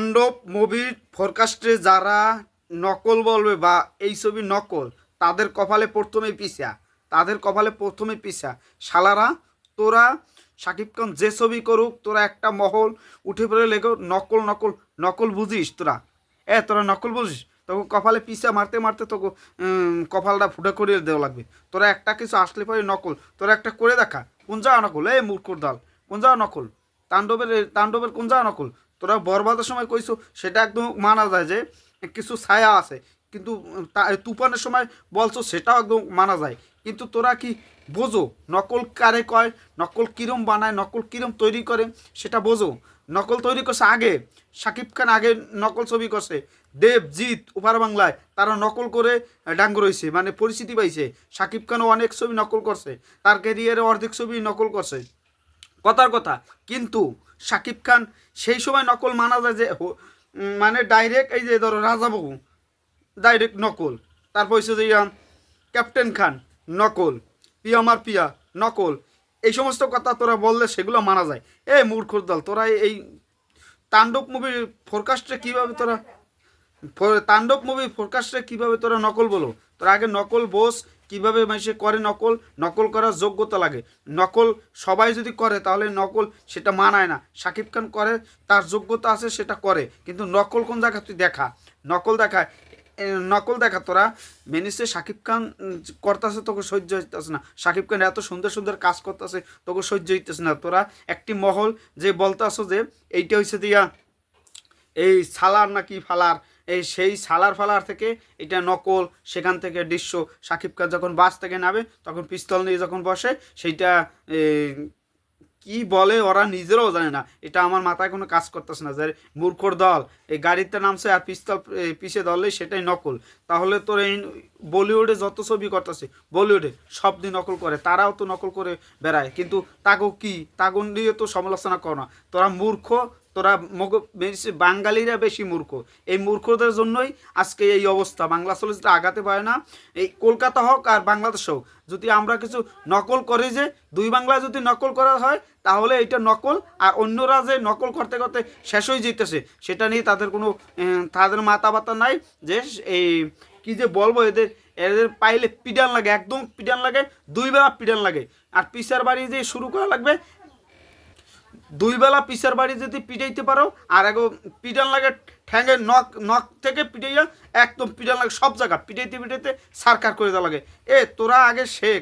তাণ্ডব মুভির ফরকাস্টে যারা নকল বলবে বা এই ছবি নকল, তাদের কপালে প্রথমেই পিসা তাদের কপালে প্রথমে পিসা শালারা, তোরা শাকিব খান যে ছবি করুক, তোরা একটা মহল উঠে পড়ে লেগো নকল নকল নকল বুঝিস তোরা। এ, তোরা নকল বুঝিস? তোকে কপালে পিসা মারতে মারতে তোকে কপালটা ফুটে করিয়ে দেওয়া লাগবে। তোরা একটা কিছু আসলে পরে নকল, তোরা একটা করে দেখা। কোন যাওয়া নকল? এই মূর্খর দল। কোন যাওয়া নকল? তাণ্ডবের তাণ্ডবের কোন যাওয়া নকল? তোরা বরবাদের সময় কইছো, সেটা একদম মানা যায় যে কিছু ছায়া আছে। কিন্তু তুফানের সময় বলছো, সেটাও একদম মানা যায়। কিন্তু তোরা কি বোঝো নকল কারে কয়, নকল কিরম বানায়, নকল কিরম তৈরি করে, সেটা বোঝো? নকল তৈরি করছে আগে শাকিব খান আগে নকল ছবি করছে। দেবজিৎ উপার বাংলায় তারা নকল করে ডাঙ্গ রয়েছে মানে পরিচিতি পাইছে। শাকিব খানও অনেক ছবি নকল করছে, তার ক্যারিয়ারে অর্ধেক ছবি নকল করছে। কথার কথা, কিন্তু শাকিব খান, সেই সময় নকল মানা যায় যে মানে ডাইরেক্ট এই যে ধরো রাজাবাবু ডাইরেক্ট নকল। তারপর হচ্ছে যে ক্যাপ্টেন খান, নকল। পিয়া আমার পিয়া, নকল। এই সমস্ত কথা তোরা বললে সেগুলো মানা যায়। এ মূর্খর দল, তোরা এই তাণ্ডব মুভির ফোরকাস্টে কীভাবে তোরা তাণ্ডব মুভি ফোরকাস্টে কীভাবে তোরা নকল বলো? তোরা আগে নকল বোস কীভাবে মানুষে করে নকল নকল করার যোগ্যতা লাগে। নকল সবাই যদি করে, তাহলে নকল সেটা মানায় না। শাকিব খান করে, তার যোগ্যতা আছে, সেটা করে। কিন্তু নকল কোন জায়গা তুই দেখা? নকল দেখা নকল দেখা তোরা। মেনিসে শাকিব খান করতেছে, তোকে সহ্য হইতেছে না। শাকিব খান এত সুন্দর সুন্দর কাজ করতেছে, তোকে সহ্য হইতেছে না। তোরা একটি মহল যে বলতেছো যে, এইটা হচ্ছে দিয়া, এই সালার নাকি ফালার এই সেই সালার ফালার থেকে এটা নকল সেখান থেকে দৃশ্য সাকিব খান যখন বাস থেকে নামে তখন পিস্তল নিয়ে যখন বসে সেইটা কি বলে ওরা নিজেরাও জানে না। এটা আমার মাথায় কোনো কাজ করতেছে না যে মূর্খর দল। এই গাড়িতে নামছে আর পিস্তল এ, পিছে ধরলে সেটাই নকল। তাহলে তোর এই বলিউডে যত ছবি করতেছে বলিউডে সব দিন নকল করে তারাও তো নকল করে বেড়ায়। কিন্তু তাগো কি? তাগো নিয়ে তো সমালোচনা করো না। তোরা মূর্খ তোরা বাঙালিরা বেশি মূর্খ। এই মূর্খদের জন্যই আজকে এই অবস্থা। বাংলা চলচ্চিত্র আগাতে পারে না। এই কলকাতা হোক আর বাংলাদেশ হোক, যদি আমরা কিছু নকল করি যে, দুই বাংলা যদি নকল করা হয়, তাহলে এটা নকল। আর অন্যরা যে নকল করতে করতে শেষ হয়ে যেতেছে সেটা নিয়ে তাদের কোনো তাদের মাথা ব্যথা নাই যে, এই, কি যে বলব, এদের এদের পাইলে পিডান লাগে, একদম পিডান লাগে দুই বেলা পিডান লাগে। আর পিসার বাড়ি যে শুরু করা লাগবে দুই বেলা পিসার বাড়ি যদি পিটাইতে পারো, আর এগো পিটান লাগে ঠ্যাঙ্গে নখ নখ থেকে পিটাইয়া একদম পিটান লাগে সব জায়গা, পিটাইতে পিটাইতে সারকার করে দেওয়া লাগে। এ, তোরা আগে শেখ,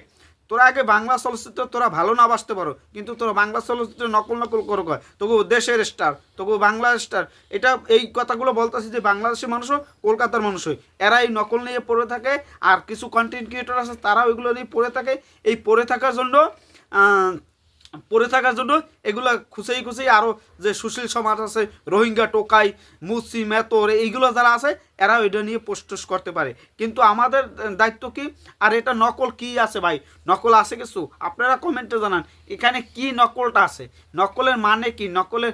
তোরা আগে বাংলা চলচ্চিত্র তোরা ভালো না বাসতে পারো, কিন্তু তোরা বাংলা চলচ্চিত্র নকল নকল করো কয়। তবু দেশের স্টার তবু বাংলা স্টার এটা এই কথাগুলো বলতেছি যে বাংলাদেশের মানুষও কলকাতার মানুষই এরা এই নকল নিয়ে পড়ে থাকে, আর কিছু কন্টেন্ট ক্রিয়েটর আছে, তারাও এগুলো নিয়ে পড়ে থাকে। এই পড়ে থাকার জন্য পড়ে থাকার জন্য এগুলা খুঁজেই খুঁজেই আরও যে সুশীল সমাজ আছে, রোহিঙ্গা টোকাই, মুসি, মেতর, এইগুলো যারা আছে, এরাও এটা নিয়ে পোস্টস করতে পারে। কিন্তু আমাদের দায়িত্ব কি? আর এটা নকল কি আছে ভাই? নকল আছে কিছু? আপনারা কমেন্টে জানান, এখানে কি নকলটা আছে? নকলের মানে কি? নকলের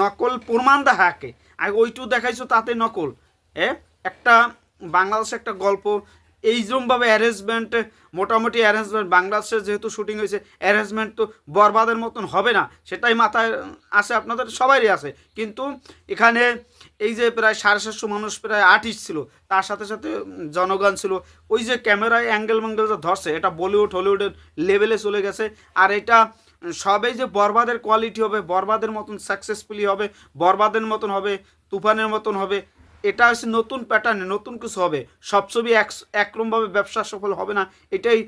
নকল প্রমাণ দেখাকে আর ওইটু দেখাইছো তাতে নকল, এ? একটা বাংলাদেশে একটা গল্প এইরকমভাবে অ্যারেঞ্জমেন্ট মোটামুটি অ্যারেঞ্জমেন্ট বাংলাদেশের যেহেতু শুটিং হয়েছে অ্যারেঞ্জমেন্ট তো বরবাদের মতন হবে না, সেটাই মাথায় আসে, আপনাদের সবারই আছে। কিন্তু এখানে এই যে প্রায় সাড়ে সাতশো মানুষ প্রায় আর্টিস্ট ছিল, তার সাথে সাথে জনগণ ছিল, ওই যে ক্যামেরায় অ্যাঙ্গেল ম্যাঙ্গেল যে ধরছে, এটা বলিউড হলিউডের লেভেলে চলে গেছে, আর এটা সবাই যে বরবাদের কোয়ালিটি হবে, বরবাদের মতন সাকসেসফুলি হবে, বরবাদের মতন হবে, তুফানের মতন হবে এটা হচ্ছে নতুন প্যাটার্নে নতুন কিছু হবে। সব ছবি এক একরমভাবে ব্যবসা সফল হবে না, এটাই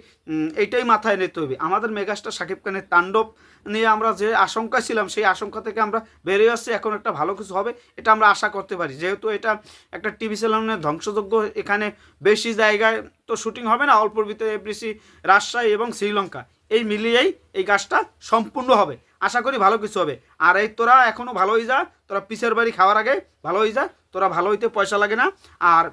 এটাই মাথায় নিতে হবে। আমাদের মেগাস্টার শাকিব খানের তাণ্ডব নিয়ে আমরা যে আশঙ্কা ছিলাম, সেই আশঙ্কা থেকে আমরা বেরিয়ে আসছি। এখন একটা ভালো কিছু হবে, এটা আমরা আশা করতে পারি। যেহেতু এটা একটা টিভি চ্যানেলের ধ্বংসযোগ্য এখানে বেশি জায়গায় তো শুটিং হবে না অল্পর ভিতরে এফডিসি রাজশাহী এবং শ্রীলঙ্কা। এই মিলিয়েই এই কাজটা সম্পূর্ণ হবে। আশা করি ভালো কিছু হবে। আর এই তোরা এখনও ভালো হয়ে যা, তোরা পিসের বাড়ি খাওয়ার আগে ভালো হয়ে যা, তোরা ভালো হইতে পয়সা লাগে না। আর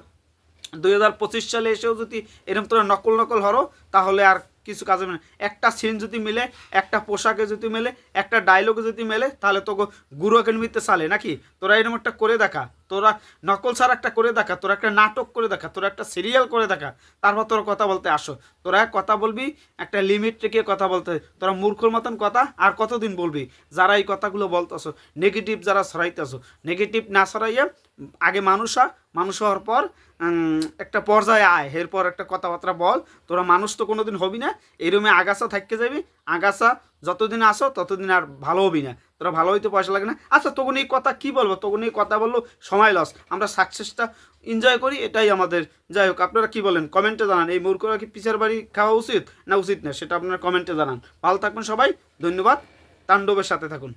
দুই হাজার পঁচিশ সালে এসেও যদি এরকম তোরা নকল নকল হরো, তাহলে আর কিছু কাজে মানে একটা সিন যদি মেলে, একটা পোশাকে যদি মেলে, একটা ডায়লগে যদি মেলে, তাহলে তোকে গুরু একাডেমিতে চালে। নাকি? তোরা এরকম একটা করে দেখা। তোরা নকল সার একটা করে দেখা, তোরা একটা নাটক করে দেখা, তোরা একটা সিরিয়াল করে দেখা, তারপর তোরা কথা বলতে আসো। তোরা কথা বলবি, একটা লিমিট রেখে কথা বলতে, তোরা মূর্খর মতন কথা আর কতদিন বলবি? যারা এই কথাগুলো বলতেছো নেগেটিভ যারা ছড়াইতেছো নেগেটিভ না সরাইয়ে আগে মানুষ মানুষ হওয়ার পর একটা পর্যায়ে আয়, এরপর একটা কথাবার্তা বল। তোরা মানুষ তো কোনোদিন হবি না, এই রুমে আগাছা থাকতে যাবি, আগাছা যতদিন আসো, ততদিন আর ভালো হবি না। তোরা ভালো হইতে পয়সা লাগে না। আচ্ছা তখন এই কথা কি বলব? তখন এই কথা বলল, সময় লস আমরা সাকসেসটা এনজয় করি, এটাই আমাদের। যাই হোক, আপনারা কী বলেন? কমেন্টে জানান। এই মূর্খরা কি পিছের বাড়ি খাওয়া উচিত না উচিত না? সেটা আপনারা কমেন্টে জানান। ভালো থাকবেন সবাই। ধন্যবাদ। তাণ্ডবের সাথে থাকুন।